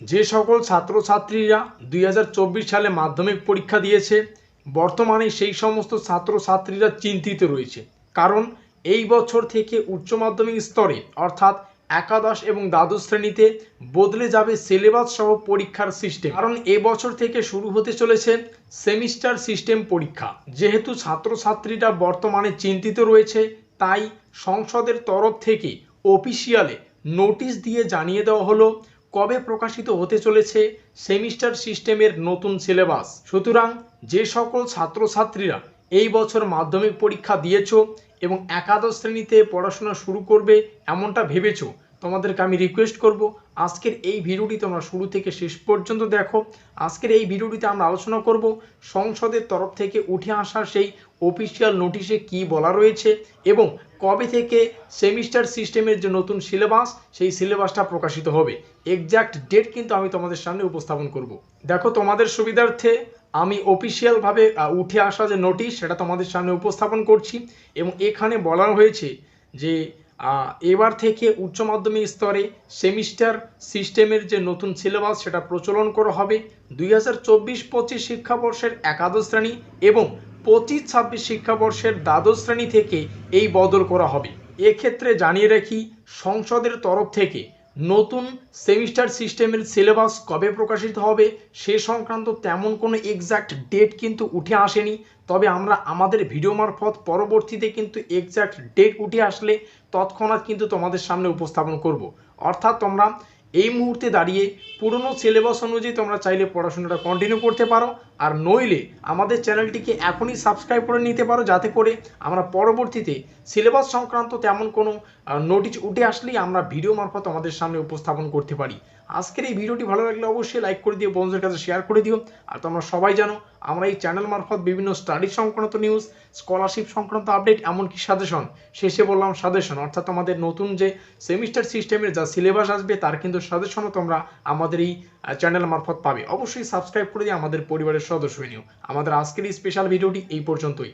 যে সকল ছাত্রছাত্রীরা দুই হাজার চব্বিশ সালে মাধ্যমিক পরীক্ষা দিয়েছে, বর্তমানে সেই সমস্ত ছাত্রছাত্রীরা চিন্তিত রয়েছে। কারণ এই বছর থেকে উচ্চ মাধ্যমিক স্তরে, অর্থাৎ একাদশ এবং দ্বাদশ শ্রেণীতে বদলে যাবে সিলেবাস সহ পরীক্ষার সিস্টেম। কারণ এবছর থেকে শুরু হতে চলেছে সেমিস্টার সিস্টেম পরীক্ষা। যেহেতু ছাত্রছাত্রীরা বর্তমানে চিন্তিত রয়েছে, তাই সংসদের তরফ থেকে অফিসিয়ালে নোটিশ দিয়ে জানিয়ে দেওয়া হলো কবে প্রকাশিত হতে চলেছে সেমিস্টার সিস্টেমের নতুন সিলেবাস? সুতরাং যে সকল ছাত্রছাত্রীরা এই বছর মাধ্যমিক পরীক্ষা দিয়েছ এবং একাদশ শ্রেণীতে পড়াশোনা শুরু করবে এমনটা ভেবেছো তোমাদেরকে আমি রিকোয়েস্ট করব, আজকের এই ভিডিওটি তোমরা শুরু থেকে শেষ পর্যন্ত দেখো। আজকের এই ভিডিওটিতে আমরা আলোচনা করব, সংসদের তরফ থেকে উঠে আসা সেই অফিসিয়াল নোটিশে কি বলা রয়েছে এবং কবে থেকে সেমিস্টার সিস্টেমের যে নতুন সিলেবাস সেই সিলেবাসটা প্রকাশিত হবে। এক্স্যাক্ট ডেট কিন্তু আমি তোমাদের সামনে উপস্থাপন করব। দেখো, তোমাদের সুবিধার্থে আমি অফিসিয়ালভাবে উঠে আসা যে নোটিশ সেটা তোমাদের সামনে উপস্থাপন করছি এবং এখানে বলা হয়েছে যে এবার থেকে উচ্চ মাধ্যমিক স্তরে সেমিস্টার সিস্টেমের যে নতুন সিলেবাস সেটা প্রচলন করা হবে। দুই হাজার চব্বিশ পঁচিশ শিক্ষাবর্ষের একাদশ শ্রেণি এবং পঁচিশ ছাব্বিশ শিক্ষাবর্ষের দ্বাদশ শ্রেণি থেকে এই বদল করা হবে। এক্ষেত্রে জানিয়ে রাখি, সংসদের তরফ থেকে নতুন সেমিস্টার সিস্টেমের সিলেবাস কবে প্রকাশিত হবে, সে সংক্রান্ত তেমন কোনো এক্স্যাক্ট ডেট কিন্তু উঠে আসেনি। তবে আমরা আমাদের ভিডিও মারফত পরবর্তীতে কিন্তু এক্স্যাক্ট ডেট উঠে আসলে তৎক্ষণাৎ কিন্তু তোমাদের সামনে উপস্থাপন করব। অর্থাৎ তোমরা এই মুহূর্তে দাঁড়িয়ে পুরনো সিলেবাস অনুযায়ী তোমরা চাইলে পড়াশোনাটা কন্টিনিউ করতে পারো, আর নইলে আমাদের চ্যানেলটিকে এখনই সাবস্ক্রাইব করে নিতে পারো, যাতে করে আমরা পরবর্তীতে সিলেবাস সংক্রান্ত তেমন কোনো নোটিশ উঠে আসলেই আমরা ভিডিও মারফত আমাদের সামনে উপস্থাপন করতে পারি। আজকের এই ভিডিওটি ভালো লাগলে অবশ্যই লাইক করে দিও, বন্ধুদের কাছে শেয়ার করে দিও। আর তোমরা সবাই জানো, আমরা এই চ্যানেল মারফত বিভিন্ন স্টাডি সংক্রান্ত নিউজ স্কলারশিপ সংক্রান্ত আপডেট এমনকি সাজেশন শেষে বললাম সাজেশন অর্থাৎ আমাদের নতুন যে সেমিস্টার সিস্টেমের যা সিলেবাস আসবে, তার কিন্তু সাজেশনও তোমরা আমাদের এই চ্যানেল মারফত পাবে। অবশ্যই সাবস্ক্রাইব করে দিয়ে আমাদের পরিবারের সদস্য নিও। আমাদের আজকের এই স্পেশাল ভিডিওটি এই পর্যন্তই।